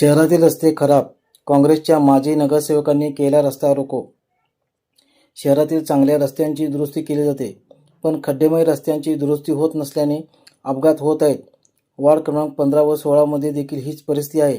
शहरातील रस्ते खराब काँग्रेसच्या माजी नगरसेवकांनी केला रस्ता रोको. शहरातील चांगल्या रस्त्यांची दुरुस्ती केली जाते पण खड्डेमय रस्त्यांची दुरुस्ती होत नसल्याने अपघात होत आहेत. वार्ड क्रमांक पंधरा व सोळामध्ये देखील हीच परिस्थिती आहे.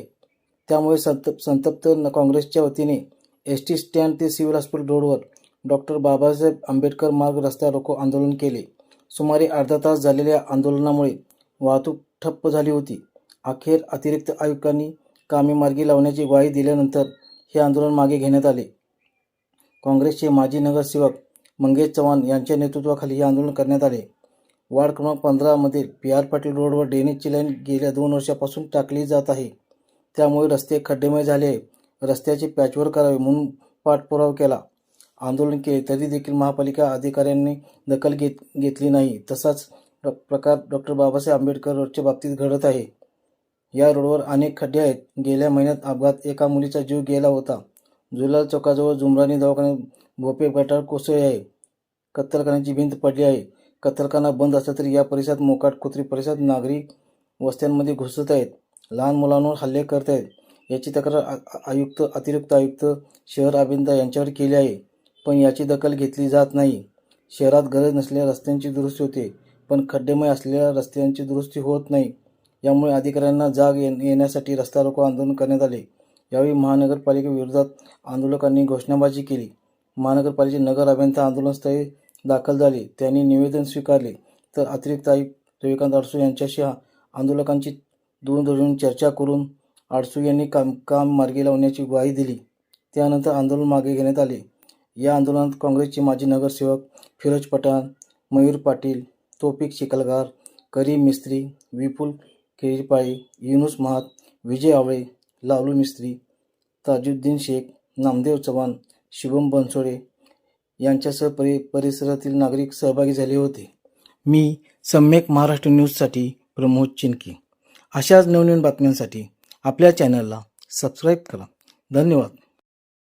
त्यामुळे संतप संतप्त न- काँग्रेसच्या वतीने एस टी स्टँड ते सिव्हिल हॉस्पिटल रोडवर डॉक्टर बाबासाहेब आंबेडकर मार्ग रस्ता रोको आंदोलन केले. सुमारे अर्धा तास झालेल्या आंदोलनामुळे वाहतूक ठप्प झाली होती. अखेर अतिरिक्त आयुक्तांनी कामे मार्गी लावण्याची ग्वाही दिल्यानंतर हे आंदोलन मागे घेण्यात आले. काँग्रेसचे माजी नगरसेवक मंगेश चव्हाण यांच्या नेतृत्वाखाली हे आंदोलन करण्यात आले. वार्ड क्रमांक पंधरामधील पी आर पाटील रोडवर ड्रेनेजची लाईन गेल्या दोन वर्षापासून टाकली जात आहे. त्यामुळे रस्ते खड्डेमय झाले आहे. रस्त्याचे पॅचवर करावे म्हणून पाठपुरावा केला. आंदोलन केले तरी देखील महापालिका अधिकाऱ्यांनी दखल घेत घेतली नाही. तसाच प्रकार डॉक्टर बाबासाहेब आंबेडकर रोडच्या बाबतीत घडत आहे. या रोडवर अनेक खड्डे आहेत. गेल्या महिन्यात अपघात एका मुलीचा जीव गेला होता. जुलाल चौकाजवळ जुमरानी दवाखान्यात भोपे गटार कोसळले आहे. कत्तलखान्याची भिंत पडली आहे. कत्तलखाना बंद असला तरी या परिसरात मोकाट कुत्री परिसरात नागरिक वस्त्यांमध्ये घुसत आहेत. लहान मुलांवर हल्ले करत आहेत. याची तक्रार आ- आयुक्त अतिरिक्त आयुक्त शहर अभियंता यांच्यावर केली आहे. पण याची दखल घेतली जात नाही. शहरात गरज नसलेल्या रस्त्यांची दुरुस्ती होते. पण खड्डेमय असलेल्या रस्त्यांची दुरुस्ती होत नाही. यामुळे अधिकाऱ्यांना जाग ये- येण्यासाठी रस्ता रोको आंदोलन करण्यात आले. यावेळी महानगरपालिकेविरोधात आंदोलकांनी घोषणाबाजी केली. महानगरपालिकेचे नगर अभियंता आंदोलनस्थळी दाखल झाले. त्यांनी निवेदन स्वीकारले. तर अतिरिक्त आयुक्त रविकांत आडसू यांच्याशी आंदोलकांची दूरध्वनीवरून चर्चा करून आडसू यांनी काम काम मार्गी लावण्याची ग्वाही दिली. त्यानंतर आंदोलन मागे घेण्यात आले. या आंदोलनात काँग्रेसचे माजी नगरसेवक फिरोज पठाण मयूर पाटील तोपिक चिखलगार करीम मिस्त्री विपुल केळीपाळी युनुस महात विजय आवळे लालू मिस्त्री ताजुद्दीन शेख नामदेव चव्हाण शुभम बनसोडे यांच्यासह परि परिसरातील नागरिक सहभागी झाले होते. मी सम्यक महाराष्ट्र न्यूजसाठी प्रमोद चिनकी. अशाच नवनवीन बातम्यांसाठी आपल्या चॅनलला सबस्क्राईब करा. धन्यवाद.